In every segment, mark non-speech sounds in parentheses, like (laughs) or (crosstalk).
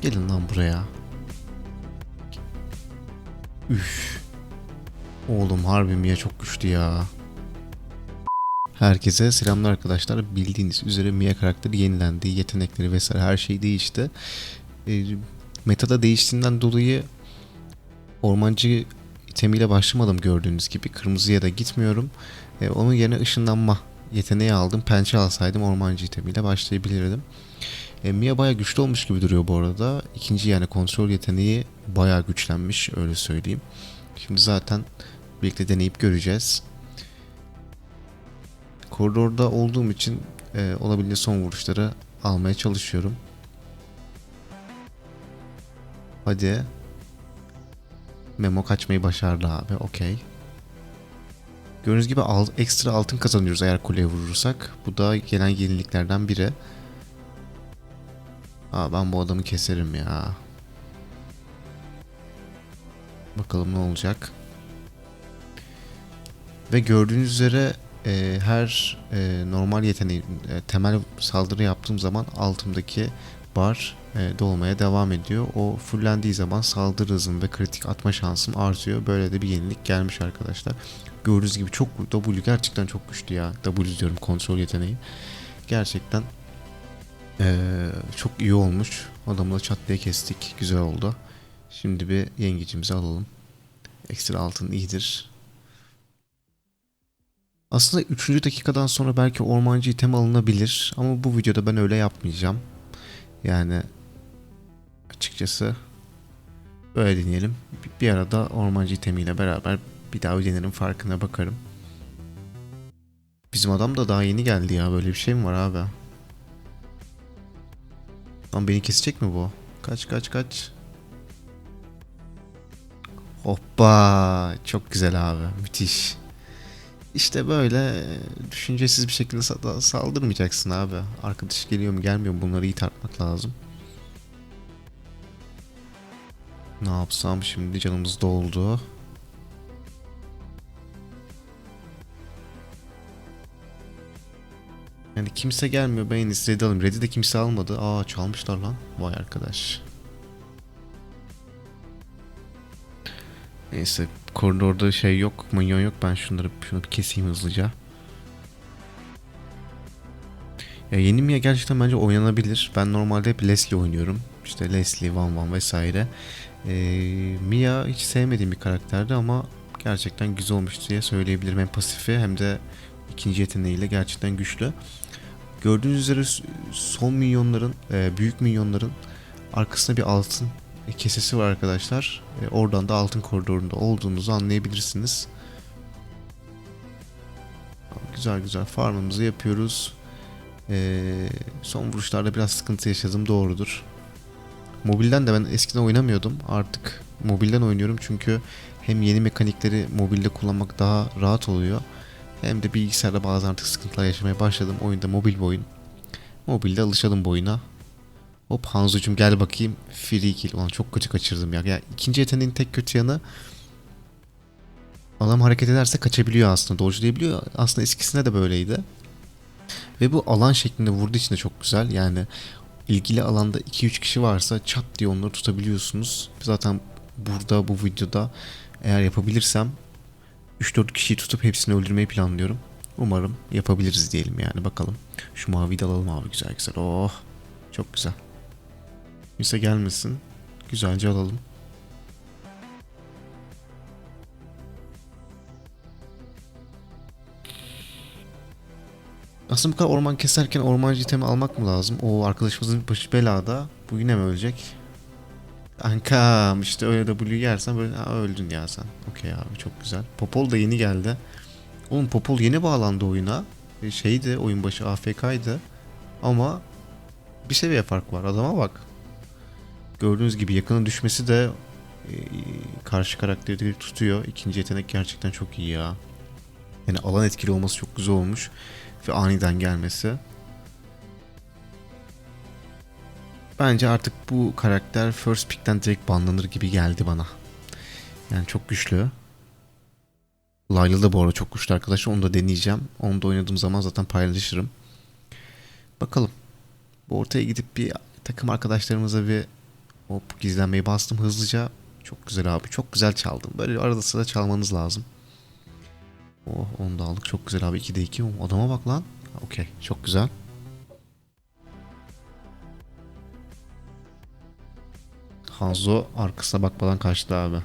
Gelin lan buraya. Üf. Oğlum harbi Mia çok güçlü ya. Herkese selamlar arkadaşlar. Bildiğiniz üzere Mia karakteri yenilendi. Yetenekleri vesaire her şey değişti. E, metada değiştiğinden dolayı ormancı itemiyle başlamadım gördüğünüz gibi. Kırmızıya da gitmiyorum. E, onun yerine ışınlanma yeteneği aldım. Pençe alsaydım ormancı itemiyle başlayabilirdim. E, Mia baya güçlü olmuş gibi duruyor bu arada. İkinci yani kontrol yeteneği baya güçlenmiş öyle söyleyeyim. Şimdi zaten birlikte deneyip göreceğiz. Koridorda olduğum için e, olabildiğince son vuruşları almaya çalışıyorum. Hadi. Memo kaçmayı başardı abi. Okey. Gördüğünüz gibi al, ekstra altın kazanıyoruz eğer kuleye vurursak. Bu da gelen yeniliklerden biri. Aa ben bu adamı keserim ya. Bakalım ne olacak. Ve gördüğünüz üzere e, her e, normal yeteneği e, temel saldırı yaptığım zaman altımdaki bar e, dolmaya devam ediyor. O fullendiği zaman saldırı hızım ve kritik atma şansım artıyor. Böyle de bir yenilik gelmiş arkadaşlar. Gördüğünüz gibi çok W gerçekten çok güçlü ya. W diyorum kontrol yeteneği. Gerçekten ee, çok iyi olmuş. Adamı da çat diye kestik. Güzel oldu. Şimdi bir yengecimizi alalım. Ekstra altın iyidir. Aslında 3. dakikadan sonra belki ormancı item alınabilir. Ama bu videoda ben öyle yapmayacağım. Yani açıkçası öyle deneyelim. Bir- arada ormancı itemiyle beraber bir daha denerim farkına bakarım. Bizim adam da daha yeni geldi ya. Böyle bir şey mi var abi? Lan beni kesecek mi bu? Kaç kaç kaç. Hoppa. Çok güzel abi. Müthiş. İşte böyle düşüncesiz bir şekilde sa- saldırmayacaksın abi. Arkadaş geliyor mu gelmiyor mu bunları iyi tartmak lazım. Ne yapsam şimdi canımız doldu. Yani kimse gelmiyor ben en Red'i alayım. Red'i de kimse almadı. Aa çalmışlar lan. Vay arkadaş. Neyse koridorda şey yok, minyon yok. Ben şunları şunu bir keseyim hızlıca. Ya yeni Mia gerçekten bence oynanabilir. Ben normalde hep Leslie oynuyorum. İşte Leslie, Van Van vesaire. Ee, Mia hiç sevmediğim bir karakterdi ama gerçekten güzel olmuş diye söyleyebilirim. Hem pasifi hem de ikinci yeteneğiyle gerçekten güçlü. Gördüğünüz üzere son minyonların, e, büyük minyonların arkasında bir altın e, kesesi var arkadaşlar. E, oradan da altın koridorunda olduğunuzu anlayabilirsiniz. Güzel güzel farmımızı yapıyoruz. Son vuruşlarda biraz sıkıntı yaşadım doğrudur. Mobilden de ben eskiden oynamıyordum. Artık mobilden oynuyorum çünkü hem yeni mekanikleri mobilde kullanmak daha rahat oluyor. Hem de bilgisayarda bazen artık sıkıntılar yaşamaya başladım. Oyunda mobil bir oyun. Mobilde alışalım bu oyuna. Hop Hanzucum gel bakayım. Free kill. Ulan çok kötü kaçırdım ya. ya. ikinci yeteneğin tek kötü yanı adam hareket ederse kaçabiliyor aslında. Dodge'layabiliyor. Aslında eskisinde de böyleydi. Ve bu alan şeklinde vurduğu için de çok güzel. Yani ilgili alanda 2-3 kişi varsa çat diye onları tutabiliyorsunuz. Zaten burada bu videoda eğer yapabilirsem 3-4 kişiyi tutup hepsini öldürmeyi planlıyorum. Umarım yapabiliriz diyelim yani bakalım. Şu maviyi de alalım abi güzel güzel. Oh çok güzel. Kimse gelmesin. Güzelce alalım. Aslında bu kadar orman keserken ormancı itemi almak mı lazım? O arkadaşımızın başı belada. Bu yine mi ölecek? Kankam işte öyle W yersen böyle ha, öldün ya sen. Okey abi çok güzel. Popol da yeni geldi. Oğlum Popol yeni bağlandı oyuna. E, Şeydi oyun başı AFK'ydı. Ama bir seviye fark var. Adama bak. Gördüğünüz gibi yakının düşmesi de e, karşı karakteri tutuyor. İkinci yetenek gerçekten çok iyi ya. Yani alan etkili olması çok güzel olmuş. Ve aniden gelmesi. Bence artık bu karakter first pick'ten direkt banlanır gibi geldi bana. Yani çok güçlü. Layla da bu arada çok güçlü arkadaşlar. Onu da deneyeceğim. Onu da oynadığım zaman zaten paylaşırım. Bakalım. Bu ortaya gidip bir takım arkadaşlarımıza bir Hop gizlenmeyi bastım hızlıca. Çok güzel abi. Çok güzel çaldım. Böyle arada sırada çalmanız lazım. Oh onu da aldık. Çok güzel abi. 2'de 2. Adama bak lan. Okey. Çok güzel. Hanzo arkasına bakmadan kaçtı abi.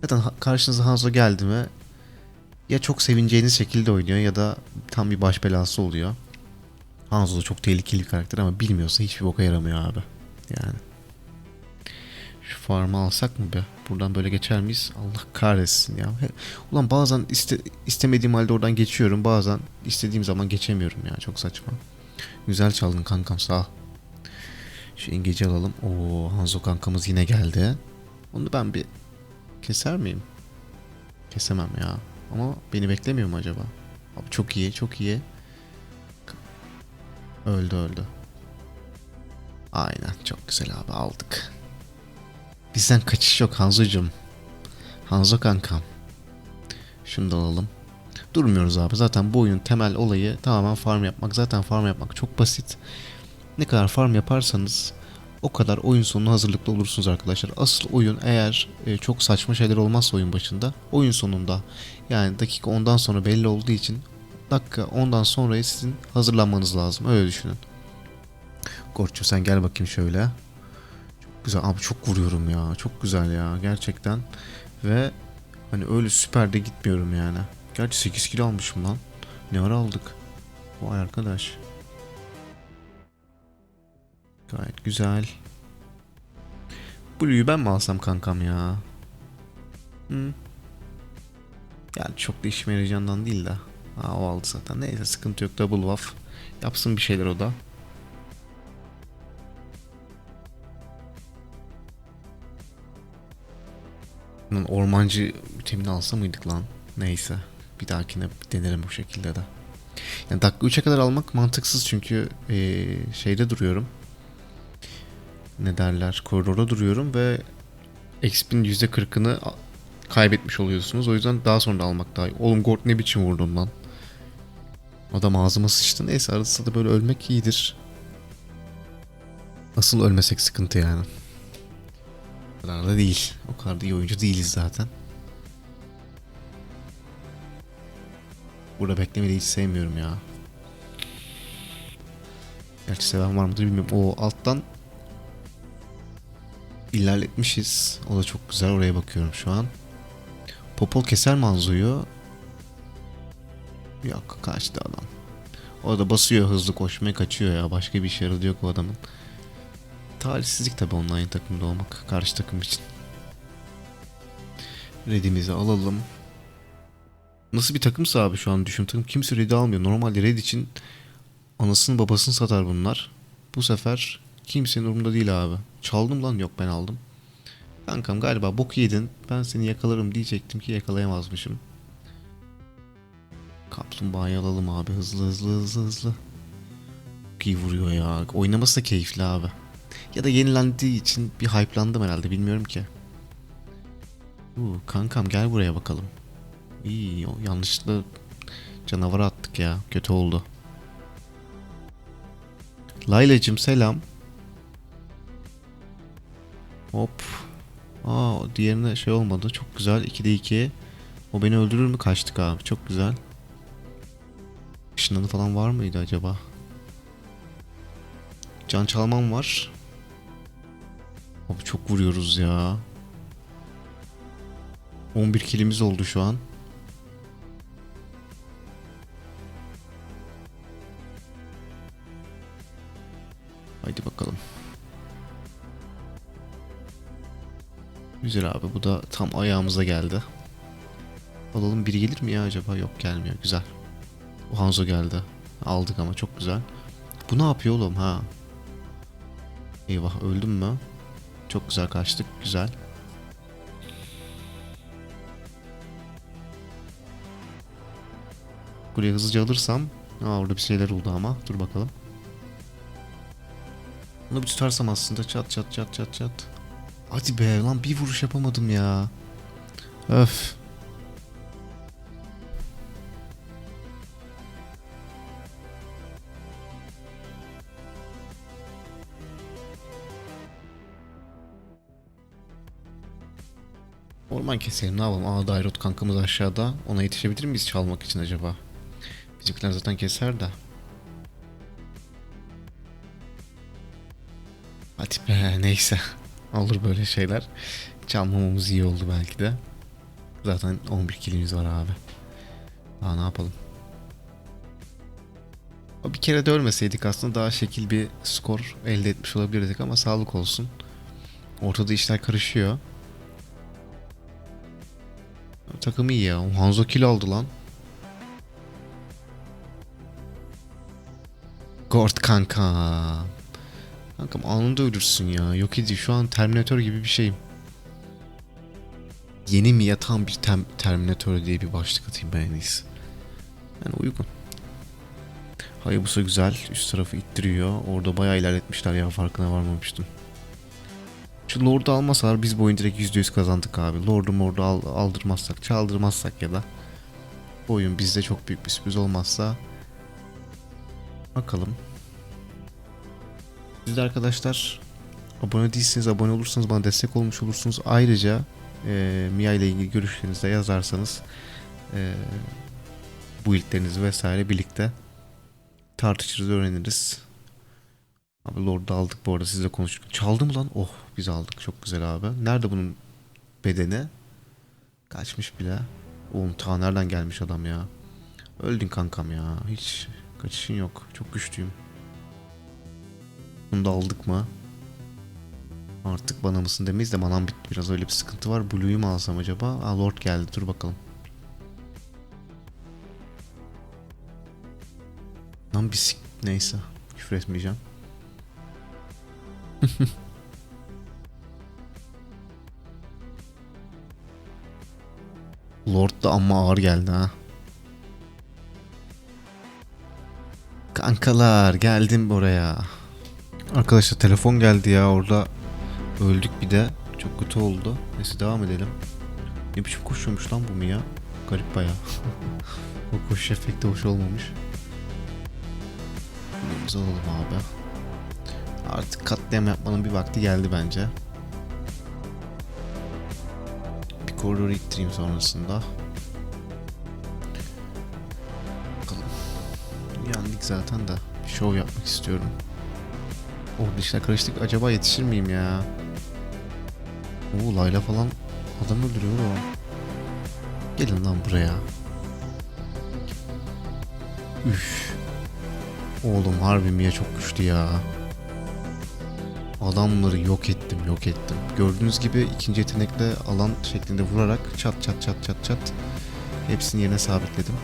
Zaten karşınıza Hanzo geldi mi ya çok sevineceğiniz şekilde oynuyor ya da tam bir baş belası oluyor. Hanzo da çok tehlikeli bir karakter ama bilmiyorsa hiçbir boka yaramıyor abi. Yani. Şu farmı alsak mı be? Buradan böyle geçer miyiz? Allah kahretsin ya. Ulan bazen iste, istemediğim halde oradan geçiyorum. Bazen istediğim zaman geçemiyorum ya. Çok saçma. Güzel çaldın kankam sağ ol. Şu engeci alalım. Oo Hanzo kankamız yine geldi. Onu ben bir keser miyim? Kesemem ya. Ama beni beklemiyor mu acaba? Abi çok iyi, çok iyi. Öldü öldü. Aynen çok güzel abi aldık. Bizden kaçış yok Hanzo'cum. Hanzo kankam. Şunu da alalım. Durmuyoruz abi. Zaten bu oyunun temel olayı tamamen farm yapmak. Zaten farm yapmak çok basit. Ne kadar farm yaparsanız o kadar oyun sonuna hazırlıklı olursunuz arkadaşlar. Asıl oyun eğer e, çok saçma şeyler olmazsa oyun başında oyun sonunda yani dakika ondan sonra belli olduğu için dakika ondan sonraya sizin hazırlanmanız lazım. Öyle düşünün. Gorço sen gel bakayım şöyle. Çok güzel. Abi çok vuruyorum ya. Çok güzel ya. Gerçekten. Ve hani öyle süper de gitmiyorum yani. Gerçi 8 kilo almışım lan. Ne ara aldık? Vay arkadaş. Gayet güzel. Blue'yu ben mi alsam kankam ya? Hı. Yani çok da işime yarayacağından değil de. Aa, o aldı zaten. Neyse sıkıntı yok. Double waff. Yapsın bir şeyler o da. Ormancı vitamini alsa mıydık lan? Neyse. Bir dahakine denerim bu şekilde de. Yani dakika 3'e kadar almak mantıksız çünkü eee, şeyde duruyorum. Ne derler? Koridorda duruyorum ve XP'nin %40'ını a- kaybetmiş oluyorsunuz. O yüzden daha sonra da almak daha iyi. Oğlum Gort ne biçim vurdun lan? Adam ağzıma sıçtı. Neyse arada sırada böyle ölmek iyidir. Asıl ölmesek sıkıntı yani. O kadar da değil. O kadar da iyi oyuncu değiliz zaten. Burada beklemeyi hiç sevmiyorum ya. Gerçi seven var mıdır bilmiyorum. O alttan ilerletmişiz. O da çok güzel. Oraya bakıyorum şu an. Popol keser Manzo'yu. Yok kaçtı adam. O da basıyor hızlı koşmaya kaçıyor ya. Başka bir işe yaradı yok o adamın. Talihsizlik tabi aynı takımda olmak. Karşı takım için. Red'imizi alalım. Nasıl bir takımsa abi şu an düşün takım kimse Red'i almıyor. Normalde Red için anasını babasını satar bunlar. Bu sefer kimsenin umurunda değil abi. Çaldım lan yok ben aldım. Kankam galiba bok yedin. Ben seni yakalarım diyecektim ki yakalayamazmışım. Kaplumbağayı alalım abi hızlı hızlı hızlı hızlı. Çok iyi vuruyor ya. Oynaması da keyifli abi. Ya da yenilendiği için bir hype'landım herhalde bilmiyorum ki. Uu, kankam gel buraya bakalım. İyi yanlışlıkla canavara attık ya. Kötü oldu. Laylacım selam. Hop. Aa diğerine şey olmadı. Çok güzel. 2'de 2. O beni öldürür mü? Kaçtık abi. Çok güzel. Işınlanı falan var mıydı acaba? Can çalmam var. Abi çok vuruyoruz ya. 11 kilimiz oldu şu an. Güzel abi bu da tam ayağımıza geldi. Alalım biri gelir mi ya acaba? Yok gelmiyor. Güzel. O Hanzo geldi. Aldık ama çok güzel. Bu ne yapıyor oğlum ha? Eyvah öldüm mü? Çok güzel kaçtık. Güzel. Buraya hızlıca alırsam Aa orada bir şeyler oldu ama. Dur bakalım. Bunu bir tutarsam aslında çat çat çat çat çat. Hadi be lan bir vuruş yapamadım ya. Öf. Orman keselim ne yapalım? Aa Dairot kankamız aşağıda. Ona yetişebilir miyiz çalmak için acaba? Bizimkiler zaten keser de. Hadi be neyse. Olur böyle şeyler. Çalmamamız iyi oldu belki de. Zaten 11 kilimiz var abi. Daha ne yapalım? Bir kere de ölmeseydik aslında daha şekil bir skor elde etmiş olabilirdik ama sağlık olsun. Ortada işler karışıyor. Takım iyi ya. Hanzo kill aldı lan. Gord kanka. Kankam anında ölürsün ya. Yok edici şu an Terminator gibi bir şeyim. Yeni mi yatan bir tem- Terminator diye bir başlık atayım ben en iyisi. Yani uygun. Hayabusa güzel. Üst tarafı ittiriyor. Orada bayağı ilerletmişler ya farkına varmamıştım. Şu Lord'u almasalar biz bu oyunu direkt %100 kazandık abi. Lord'u mordu al- aldırmazsak, çaldırmazsak ya da bu oyun bizde çok büyük bir sürpriz olmazsa bakalım. Siz de arkadaşlar abone değilseniz abone olursanız bana destek olmuş olursunuz. Ayrıca e, Mia ile ilgili görüşlerinizi de yazarsanız e, bu ilklerinizi vesaire birlikte tartışırız öğreniriz. Abi Lord'u aldık bu arada sizle konuştuk. Çaldı mı lan? Oh biz aldık çok güzel abi. Nerede bunun bedeni? Kaçmış bile. Oğlum ta nereden gelmiş adam ya. Öldün kankam ya. Hiç kaçışın yok. Çok güçlüyüm. Bunu da aldık mı? Artık bana mısın demeyiz de manam bitti biraz öyle bir sıkıntı var. Blue'yu mu alsam acaba? Aa Lord geldi dur bakalım. Lan bir sik... Neyse. Küfür etmeyeceğim. (laughs) Lord da amma ağır geldi ha. Kankalar geldim buraya. Arkadaşlar telefon geldi ya orada öldük bir de. Çok kötü oldu. Neyse devam edelim. Ne biçim koşuyormuş lan bu mu ya? Garip baya. (laughs) o koşuş efekti hoş olmamış. Bunumuzu alalım abi. Artık katliam yapmanın bir vakti geldi bence. Bir koridoru ittireyim sonrasında. Bakalım. Yendik zaten de. Bir şov yapmak istiyorum. Oh dişler karıştık. Acaba yetişir miyim ya? Oo Layla falan adam öldürüyor o. Gelin lan buraya. Üf. Oğlum harbi Mia çok güçlü ya. Adamları yok ettim yok ettim. Gördüğünüz gibi ikinci yetenekle alan şeklinde vurarak çat çat çat çat çat hepsini yerine sabitledim.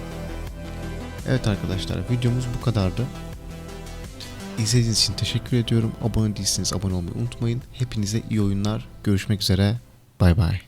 Evet arkadaşlar videomuz bu kadardı. İzlediğiniz için teşekkür ediyorum. Abone değilseniz abone olmayı unutmayın. Hepinize iyi oyunlar. Görüşmek üzere. Bay bay.